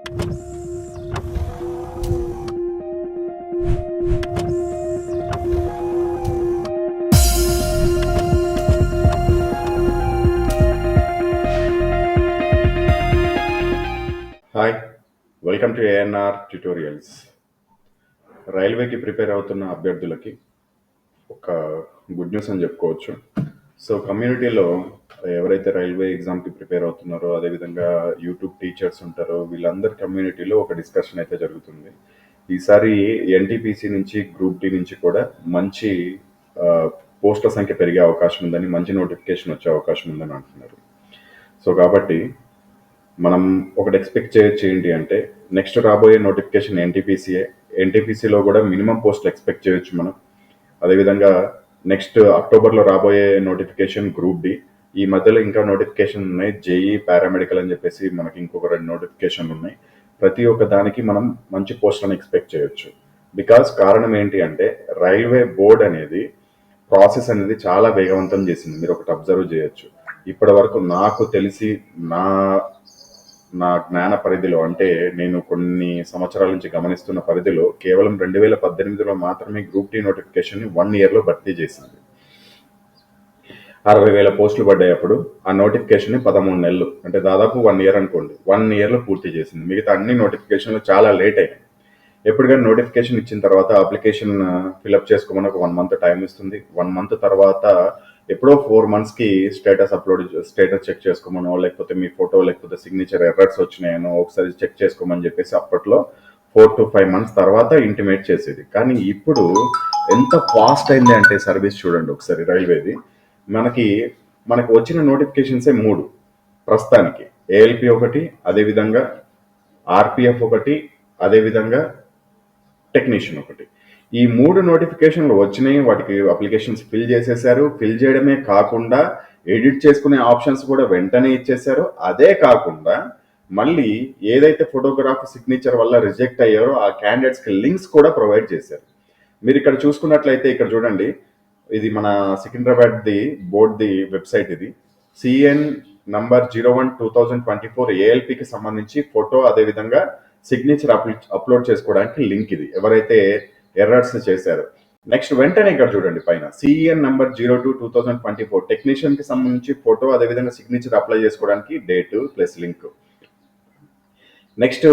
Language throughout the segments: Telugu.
Hi welcome to ANR tutorials రైల్వేకి prepare అవుతున్న అభ్యర్థులకి ఒక గుడ్ న్యూస్ అని చెప్పుకోవచ్చు. సో కమ్యూనిటీలో ఎవరైతే రైల్వే ఎగ్జామ్కి ప్రిపేర్ అవుతున్నారో అదేవిధంగా యూట్యూబ్ టీచర్స్ ఉంటారో వీళ్ళందరి కమ్యూనిటీలో ఒక డిస్కషన్ అయితే జరుగుతుంది. ఈసారి ఎన్టీపీసీ నుంచి గ్రూప్ డి నుంచి కూడా మంచి పోస్టుల సంఖ్య పెరిగే అవకాశం ఉందని మంచి నోటిఫికేషన్ వచ్చే అవకాశం ఉందని అంటున్నారు. సో కాబట్టి మనం ఒకటి ఎక్స్పెక్ట్ చేయొచ్చు ఏంటి అంటే నెక్స్ట్ రాబోయే నోటిఫికేషన్ ఎన్టీపీసీఏ ఎన్టీపీసీలో కూడా మినిమం పోస్ట్ ఎక్స్పెక్ట్ చేయొచ్చు మనం. అదేవిధంగా నెక్స్ట్ అక్టోబర్లో రాబోయే నోటిఫికేషన్ గ్రూప్ డి ఈ మధ్యలో ఇంకా నోటిఫికేషన్ ఉన్నాయి. జేఈ పారామెడికల్ అని చెప్పేసి మనకి ఇంకొక రెండు నోటిఫికేషన్లు ఉన్నాయి. ప్రతి ఒక్క దానికి మనం మంచి పోస్టులను ఎక్స్పెక్ట్ చేయొచ్చు. బికాస్ కారణం ఏంటి అంటే రైల్వే బోర్డ్ అనేది ప్రాసెస్ అనేది చాలా వేగవంతం చేసింది. మీరు ఒకటి అబ్జర్వ్ చేయొచ్చు. ఇప్పటి వరకు నాకు తెలిసి నా నా జ్ఞాన పరిధిలో అంటే నేను కొన్ని సంవత్సరాల నుంచి గమనిస్తున్న పరిధిలో కేవలం రెండు వేల పద్దెనిమిదిలో మాత్రమే గ్రూప్ టీ నోటిఫికేషన్ వన్ ఇయర్లో భర్తీ చేసింది. అరవై వేల పోస్టులు పడ్డాయి అప్పుడు ఆ నోటిఫికేషన్ పదమూడు నెలలు అంటే దాదాపు వన్ ఇయర్ అనుకోండి. వన్ ఇయర్లో పూర్తి చేసింది. మిగతా అన్ని నోటిఫికేషన్లు చాలా లేట్ అయ్యాయి ఎప్పటికైనా నోటిఫికేషన్ ఇచ్చిన తర్వాత అప్లికేషన్ ఫిలప్ చేసుకోమని ఒక వన్ మంత్ టైం ఇస్తుంది. వన్ మంత్ తర్వాత ఎప్పుడో ఫోర్ మంత్స్కి స్టేటస్ అప్లోడ్ స్టేటస్ చెక్ చేసుకోమనో లేకపోతే మీ ఫోటో లేకపోతే సిగ్నేచర్ ఎర్రర్స్ వచ్చినాయనో ఒకసారి చెక్ చేసుకోమని చెప్పేసి అప్పట్లో ఫోర్ టు ఫైవ్ మంత్స్ తర్వాత ఇంటిమేట్ చేసేది. కానీ ఇప్పుడు ఎంత ఫాస్ట్ అయింది అంటే సర్వీస్ చూడండి ఒకసారి రైల్వేది. మనకి మనకు వచ్చిన నోటిఫికేషన్సే మూడు. ప్రస్తుతానికి ఏఎల్పి ఒకటి అదేవిధంగా ఆర్పిఎఫ్ ఒకటి అదేవిధంగా టెక్నీషియన్ ఒకటి. ఈ మూడు నోటిఫికేషన్లు వచ్చినాయి వాటికి అప్లికేషన్స్ ఫిల్ చేసేసారు. ఫిల్ చేయడమే కాకుండా ఎడిట్ చేసుకునే ఆప్షన్స్ కూడా వెంటనే ఇచ్చేసారు. అదే కాకుండా మళ్ళీ ఏదైతే ఫోటోగ్రాఫ్ సిగ్నేచర్ వల్ల రిజెక్ట్ అయ్యారో ఆ క్యాండిడేట్స్కి లింక్స్ కూడా ప్రొవైడ్ చేశారు. మీరు ఇక్కడ చూసుకున్నట్లయితే ఇక్కడ చూడండి ఇది మన Secunderabad the board the website ఇది. CEN number zero one two thousand twenty four ఏఎల్పికి సంబంధించి ఫోటో అదేవిధంగా సిగ్నేచర్ అప్లోడ్ చేసుకోవడానికి లింక్ ఇది. ఎవరైతే ఎర్రర్స్ చేశారో. నెక్స్ట్ వెంటనే ఇక్కడ చూడండి పైన. CEN number zero two two thousand twenty four టెక్నీషియన్కి సంబంధించి ఫోటో అదేవిధంగా సిగ్నేచర్ అప్లై చేసుకోవడానికి date plus link. Next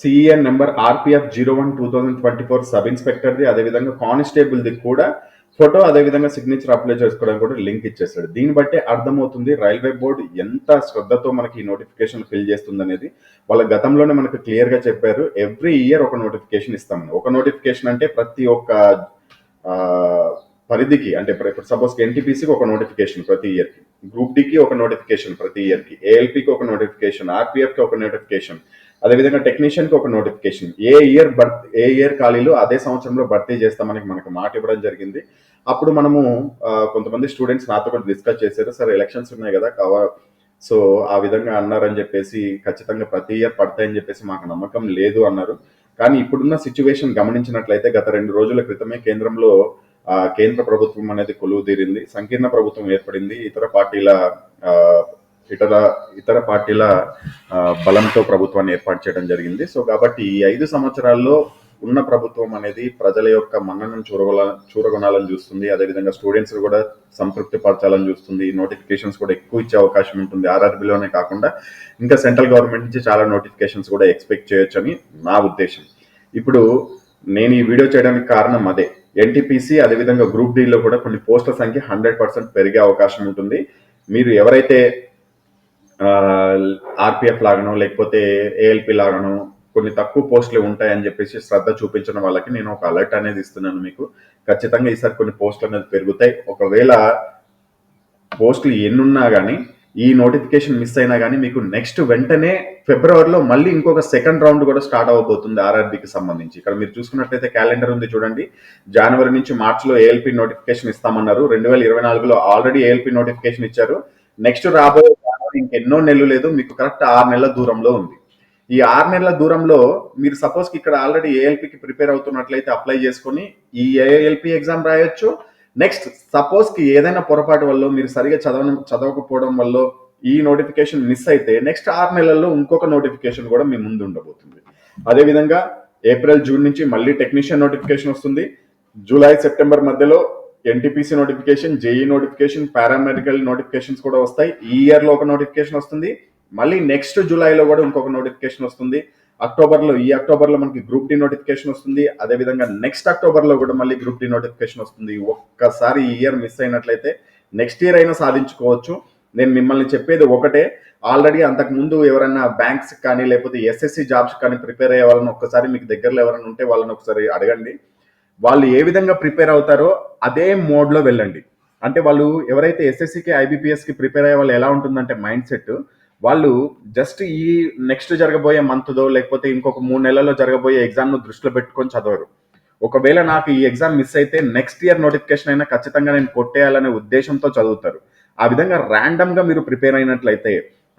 CEN number RPF zero one two thousand twenty four sub ఇన్స్పెక్టర్ది అదేవిధంగా కానిస్టేబుల్ది కూడా ఫోటో అదేవిధంగా సిగ్నేచర్ అప్లై చేసుకోవడానికి కూడా లింక్ ఇచ్చేస్తాడు దీన్ని బట్టి అర్థమవుతుంది రైల్వే బోర్డు ఎంత శ్రద్ధతో మనకి ఈ నోటిఫికేషన్ ఫిల్ చేస్తుంది అనేది. వాళ్ళ గతంలోనే మనకు క్లియర్గా చెప్పారు ఎవ్రీ ఇయర్ ఒక నోటిఫికేషన్ ఇస్తామని ఒక నోటిఫికేషన్ అంటే ప్రతి ఒక్క పరిధికి అంటే ఇప్పుడు సపోజ్ ఎన్టీపీసీకి ఒక నోటిఫికేషన్ ప్రతి ఇయర్కి గ్రూప్ డికి ఒక నోటిఫికేషన్ ప్రతి ఇయర్కి ఏఎల్పికి ఒక నోటిఫికేషన్ ఆర్పిఎఫ్కి ఒక నోటిఫికేషన్ అదేవిధంగా టెక్నీషియన్కి ఒక notification a year birth a year ఖాళీలు అదే సంవత్సరంలో భర్తీ చేస్తామని మనకు మాట ఇవ్వడం జరిగింది. అప్పుడు మనము కొంతమంది స్టూడెంట్స్ నాతో కూడా డిస్కస్ చేశారు. సార్ ఎలక్షన్స్ ఉన్నాయి కదా కవర్ సో ఆ విధంగా అన్నారని చెప్పేసి ఖచ్చితంగా ప్రతి ఇయర్ పడతాయని చెప్పేసి మాకు నమ్మకం లేదు అన్నారు. కానీ ఇప్పుడున్న సిచ్యువేషన్ గమనించినట్లయితే గత రెండు రోజుల క్రితమే కేంద్రంలో కేంద్ర ప్రభుత్వం అనేది కొలువు తీరింది సంకీర్ణ ప్రభుత్వం ఏర్పడింది. ఇతర పార్టీల ఇతర ఇతర పార్టీల బలంతో ప్రభుత్వాన్ని ఏర్పాటు చేయడం జరిగింది. సో కాబట్టి ఈ ఐదు సంవత్సరాల్లో ఉన్న ప్రభుత్వం అనేది ప్రజల యొక్క మన్ననను చూరగొల చూరగొనాలని చూస్తుంది. అదేవిధంగా స్టూడెంట్స్ కూడా సంతృప్తి పరచాలని చూస్తుంది. నోటిఫికేషన్స్ కూడా ఎక్కువ ఇచ్చే అవకాశం ఉంటుంది. ఆర్ఆర్బీలోనే కాకుండా ఇంకా సెంట్రల్ గవర్నమెంట్ నుంచి చాలా నోటిఫికేషన్స్ కూడా ఎక్స్పెక్ట్ చేయొచ్చని నా ఉద్దేశం. ఇప్పుడు నేను ఈ వీడియో చేయడానికి కారణం అదే. ఎన్టీపీసీ అదేవిధంగా గ్రూప్ డీలో కూడా కొన్ని పోస్టుల సంఖ్య హండ్రెడ్ పర్సెంట్ పెరిగే అవకాశం ఉంటుంది. మీరు ఎవరైతే ఆర్పిఎఫ్ లాగానో లేకపోతే ఏఎల్పి లాగానో కొన్ని తక్కువ పోస్టులు ఉంటాయని చెప్పేసి శ్రద్ధ చూపించిన వాళ్ళకి నేను ఒక అలర్ట్ అనేది ఇస్తున్నాను మీకు. ఖచ్చితంగా ఈసారి కొన్ని పోస్టులు అనేది పెరుగుతాయి. ఒకవేళ పోస్టులు ఎన్నున్నా కానీ ఈ నోటిఫికేషన్ మిస్ అయినా కానీ మీకు నెక్స్ట్ వెంటనే ఫిబ్రవరిలో మళ్ళీ ఇంకొక సెకండ్ రౌండ్ కూడా స్టార్ట్ అవబోతుంది ఆర్ఆర్బికి సంబంధించి. ఇక్కడ మీరు చూసుకున్నట్లయితే క్యాలెండర్ ఉంది చూడండి. జనవరి నుంచి మార్చిలో ఏఎల్పి నోటిఫికేషన్ ఇస్తామన్నారు. రెండు వేల ఇరవై నాలుగులో ఆల్రెడీ ఏఎల్పి నోటిఫికేషన్ ఇచ్చారు. నెక్స్ట్ రాబోయే ఇంకెన్నో నెలలు లేదు మీకు కరెక్ట్ ఆరు నెలల దూరంలో ఉంది. ఈ ఆరు నెలల దూరంలో మీరు సపోజ్ ఇక్కడ ఆల్రెడీ ఏఎల్పికి ప్రిపేర్ అవుతున్నట్లయితే అప్లై చేసుకొని ఈ ఏఎల్పి ఎగ్జామ్ రాయొచ్చు. నెక్స్ట్ సపోజ్కి ఏదైనా పొరపాటు వల్ల మీరు సరిగా చదవడం చదవకపోవడం వల్ల ఈ నోటిఫికేషన్ మిస్ అయితే నెక్స్ట్ ఆరు నెలల్లో ఇంకొక నోటిఫికేషన్ కూడా మీ ముందు ఉండబోతుంది. అదేవిధంగా ఏప్రిల్ జూన్ నుంచి మళ్ళీ టెక్నీషియన్ నోటిఫికేషన్ వస్తుంది. జూలై సెప్టెంబర్ మధ్యలో NTPC notification JE notification paramedical notifications కూడా వస్తాయి. ఈ ఇయర్లో ఒక నోటిఫికేషన్ వస్తుంది. మళ్ళీ నెక్స్ట్ జూలైలో కూడా ఇంకొక నోటిఫికేషన్ వస్తుంది. అక్టోబర్లో ఈ అక్టోబర్లో మనకి గ్రూప్ డి నోటిఫికేషన్ వస్తుంది. అదే విధంగా నెక్స్ట్ అక్టోబర్లో కూడా మళ్ళీ గ్రూప్ డి నోటిఫికేషన్ వస్తుంది. ఒక్కసారి ఈ ఇయర్ మిస్ అయినట్లయితే నెక్స్ట్ ఇయర్ అయినా సాధించుకోవచ్చు. నేను మిమ్మల్ని చెప్పేది ఒకటే. ఆల్రెడీ అంతకు ముందు ఎవరైనా బ్యాంక్స్ కానీ లేకపోతే ఎస్ఎస్సి జాబ్స్ కానీ ప్రిపేర్ అయ్యే వాళ్ళని ఒక్కసారి మీకు దగ్గరలో ఎవరైనా ఉంటే వాళ్ళని ఒకసారి అడగండి. వాళ్ళు ఏ విధంగా ప్రిపేర్ అవుతారో అదే మోడ్లో వెళ్ళండి. అంటే వాళ్ళు ఎవరైతే ఎస్ఎస్సికి ఐబీపీఎస్కి ప్రిపేర్ అయ్యే వాళ్ళు ఎలా ఉంటుందంటే మైండ్ సెట్ వాళ్ళు జస్ట్ ఈ నెక్స్ట్ జరగబోయే మంత్దో లేకపోతే ఇంకొక మూడు నెలల్లో జరగబోయే ఎగ్జామ్ను దృష్టిలో పెట్టుకొని చదవరు. ఒకవేళ నాకు ఈ ఎగ్జామ్ మిస్ అయితే నెక్స్ట్ ఇయర్ నోటిఫికేషన్ అయినా ఖచ్చితంగా నేను కొట్టేయాలనే ఉద్దేశంతో చదువుతారు. ఆ విధంగా ర్యాండమ్గా మీరు ప్రిపేర్ అయినట్లయితే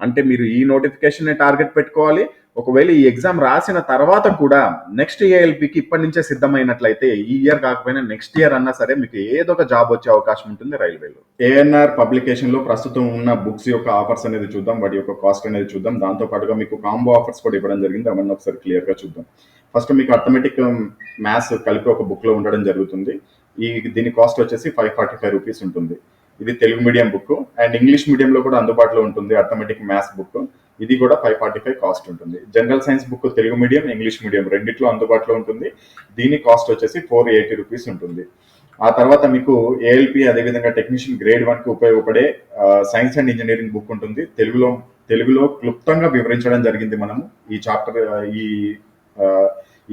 అంటే మీరు ఈ నోటిఫికేషన్ టార్గెట్ పెట్టుకోవాలి. ఒకవేళ ఈ ఎగ్జామ్ రాసిన తర్వాత కూడా నెక్స్ట్ ఏఎల్పికి ఇప్పటి నుంచే సిద్ధమైనట్లయితే ఈ ఇయర్ కాకపోయినా నెక్స్ట్ ఇయర్ అన్నా సరే మీకు ఏదో ఒక జాబ్ వచ్చే అవకాశం ఉంటుంది రైల్వేలో. ఏఎన్ఆర్ పబ్లికేషన్లో ప్రస్తుతం ఉన్న బుక్స్ యొక్క ఆఫర్స్ అనేది చూద్దాం. వాటి యొక్క కాస్ట్ అనేది చూద్దాం. దాంతో పాటుగా మీకు కాంబో ఆఫర్స్ కూడా ఇవ్వడం జరిగింది. అవన్నీ ఒకసారి క్లియర్గా చూద్దాం. ఫస్ట్ మీకు అథమెటిక్ మ్యాథ్స్ um, కలిపి ఒక బుక్లో ఉండడం జరుగుతుంది. ఈ దీని కాస్ట్ వచ్చేసి ఫైవ్ ఫార్టీ ఫైవ్ రూపీస్ ఉంటుంది. ఇది Telugu medium book. And English medium లో కూడా అందుబాటులో ఉంటుంది అథమెటిక్ మ్యాథ్స్ బుక్. ఇది కూడా ఫైవ్ ఫార్టీ ఫైవ్ కాస్ట్ ఉంటుంది. General science book Telugu medium English medium రెండిట్లో అందుబాటులో ఉంటుంది. దీని కాస్ట్ వచ్చేసి ఫోర్ ఎయిటీ రూపీస్ ఉంటుంది. ఆ తర్వాత మీకు ఏఎల్పి అదేవిధంగా టెక్నీషియన్ గ్రేడ్ వన్కి ఉపయోగపడే సైన్స్ అండ్ ఇంజనీరింగ్ బుక్ ఉంటుంది. తెలుగులో తెలుగులో క్లుప్తంగా వివరించడం జరిగింది మనము ఈ చాప్టర్ ఈ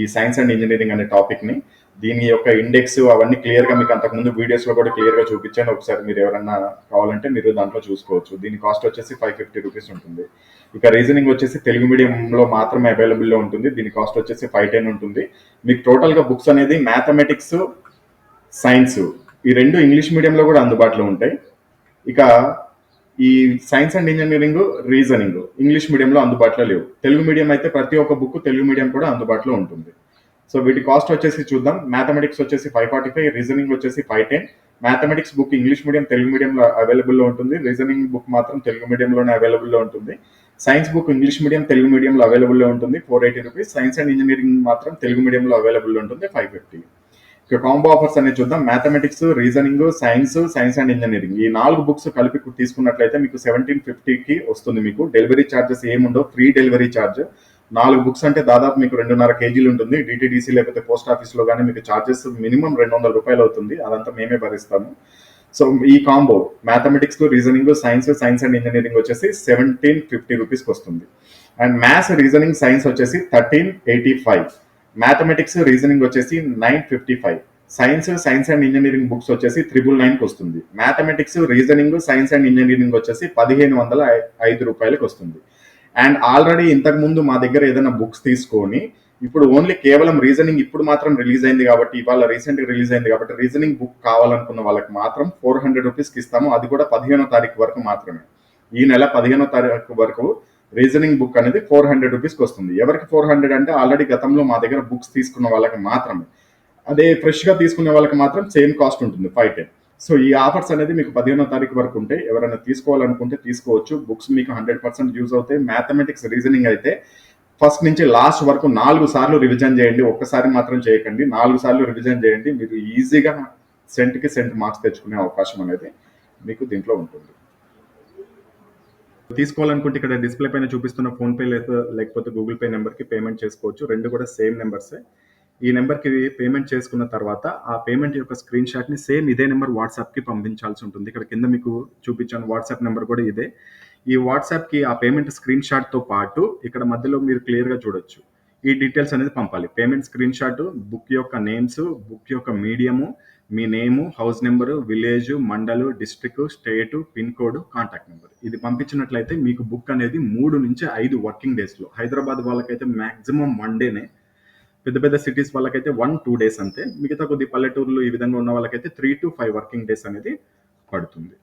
ఈ సైన్స్ అండ్ ఇంజనీరింగ్ అనే టాపిక్ని దీని యొక్క ఇండెక్స్ అవన్నీ క్లియర్గా మీకు అంతకుముందు వీడియోస్లో కూడా క్లియర్గా చూపించాను. ఒకసారి మీరు ఎవరన్నా కావాలంటే మీరు దాంట్లో చూసుకోవచ్చు. దీని కాస్ట్ వచ్చేసి ఫైవ్ ఫిఫ్టీ రూపీస్ ఉంటుంది. ఇక రీజనింగ్ వచ్చేసి తెలుగు మీడియంలో మాత్రమే అవైలబుల్లో ఉంటుంది. దీని కాస్ట్ వచ్చేసి ఫైవ్ టెన్ ఉంటుంది. మీకు టోటల్గా బుక్స్ అనేది మ్యాథమెటిక్స్ సైన్స్ ఈ రెండు ఇంగ్లీష్ మీడియంలో కూడా అందుబాటులో ఉంటాయి. ఇక ఈ science and engineering reasoning English మీడియంలో అందుబాటులో లేవు. తెలుగు మీడియం అయితే ప్రతి ఒక్క బుక్ తెలుగు మీడియం కూడా అందుబాటులో ఉంటుంది. సో వీటి కాస్ట్ వచ్చేసి చూద్దాం. మ్యాథమెటిక్స్ వచ్చేసి ఫైవ్ ఫార్టీ ఫైవ్ రీజనింగ్ వచ్చేసి five ten mathematics book English medium Telugu మీడియంలో అవైలబుల్లో ఉంటుంది. రీజనింగ్ బుక్ మాత్రం తెలుగు మీడియంలోనే అవైలబుల్లో ఉంటుంది. Science book English medium Telugu మీడియంలో అవైలబుల్లో ఉంటుంది. Four eighty rupees science and engineering మాత్రం తెలుగు మీడియంలో అవైలబుల్లో ఉంటుంది. ఫైవ్ ఫిఫ్టీ ఇక కాంబో ఆఫర్స్ అనేది చూద్దాం. Mathematics reasoning science science and engineering ఈ నాలుగు బుక్స్ కలిపి తీసుకున్నట్లయితే మీకు సెవెంటీన్ ఫిఫ్టీకి వస్తుంది మీకు. డెలివరీ ఛార్జెస్ ఏముండవు? ఫ్రీ డెలివరీ ఛార్జ్ నాలుగు బుక్స్ అంటే దాదాపు మీకు రెండున్నర కేజీలు ఉంటుంది. డిటీడీసీ లేకపోతే పోస్ట్ ఆఫీస్లో కానీ మీకు ఛార్జెస్ మినిమం రెండు వందల రూపాయలు అవుతుంది. అదంతా మేమే భరిస్తాము. సో ఈ combo mathematics reasoning science science and engineering వచ్చేసి సెవెంటీన్ ఫిఫ్టీ రూపీస్కి వస్తుంది. అండ్ మ్యాథ్స్ రీజనింగ్ సైన్స్ వచ్చేసి thirteen eighty five. Mathematics reasoning వచ్చేసి nine fifty five. Science science and engineering books వచ్చేసి త్రిబుల్ నైన్కి వస్తుంది. Mathematics reasoning science and engineering వచ్చేసి పదిహేను వందల ఐదు రూపాయలకు వస్తుంది. అండ్ ఆల్రెడీ ఇంతకు ముందు మా దగ్గర ఏదైనా బుక్స్ తీసుకొని ఇప్పుడు ఓన్లీ కేవలం రీజనింగ్ ఇప్పుడు మాత్రం రిలీజ్ అయింది కాబట్టి ఇవాళ రీసెంట్ రిలీజ్ అయింది కాబట్టి రీజనింగ్ బుక్ కావాలనుకున్న వాళ్ళకి మాత్రం ఫోర్ హండ్రెడ్ రూపీస్కి ఇస్తాము. అది కూడా పదిహేనో తారీఖు వరకు మాత్రమే. ఈ నెల పదిహేనో తారీఖు వరకు రీజనింగ్ బుక్ అనేది ఫోర్ హండ్రెడ్ రూపీస్కి వస్తుంది. ఎవరికి ఫోర్ హండ్రెడ్ అంటే ఆల్రెడీ గతంలో మా దగ్గర బుక్స్ తీసుకున్న వాళ్ళకి మాత్రమే. అదే ఫ్రెష్గా తీసుకునే వాళ్ళకి మాత్రం సేమ్ కాస్ట్ ఉంటుంది ఫైవ్ టెన్ సో ఈ ఆఫర్స్ అనేది మీకు పదిహేనో తారీఖు వరకు ఉంటే ఎవరైనా తీసుకోవాలనుకుంటే తీసుకోవచ్చు. బుక్స్ మీకు హండ్రెడ్ పర్సెంట్ యూజ్ అవుతాయి. మ్యాథమెటిక్స్ రీజనింగ్ అయితే ఫస్ట్ నుంచి లాస్ట్ వరకు నాలుగు సార్లు రివిజన్ చేయండి. ఒక్కసారి మాత్రం చేయకండి. నాలుగు సార్లు రివిజన్ చేయండి. మీరు ఈజీగా సెంట్కి సెంట్ మార్క్స్ తెచ్చుకునే అవకాశం అనేది మీకు దీంట్లో ఉంటుంది. తీసుకోవాలనుకుంటే ఇక్కడ డిస్ప్లే పైన చూపిస్తున్న ఫోన్పే లేదా లేకపోతే గూగుల్ పే నెంబర్కి పేమెంట్ చేసుకోవచ్చు. రెండు కూడా సేమ్ నెంబర్సే. ఈ నెంబర్కి పేమెంట్ చేసుకున్న తర్వాత ఆ పేమెంట్ యొక్క స్క్రీన్ షాట్ని సేమ్ ఇదే నెంబర్ వాట్సాప్కి పంపించాల్సి ఉంటుంది. ఇక్కడ కింద మీకు చూపించాను వాట్సాప్ నెంబర్ కూడా ఇదే. ఈ వాట్సాప్కి ఆ పేమెంట్ స్క్రీన్ షాట్తో పాటు ఇక్కడ మధ్యలో మీరు క్లియర్గా చూడొచ్చు. ఈ డీటెయిల్స్ అనేది పంపాలి. పేమెంట్ స్క్రీన్ షాట్ బుక్ యొక్క నేమ్స్ బుక్ యొక్క మీడియము మీ name house number village mandal district state pin code contact number. ఇది పంపించినట్లయితే మీకు బుక్ అనేది మూడు నుంచి ఐదు వర్కింగ్ డేస్లో హైదరాబాద్ వాళ్ళకైతే మాక్సిమం వన్ డేనే పెద్ద పెద్ద సిటీస్ వాళ్ళకైతే వన్ టూ డేస్ అంతే. మిగతా కొద్ది పల్లెటూర్లు ఈ విధంగా ఉన్న వాళ్ళకైతే three to five working days అనేది పడుతుంది.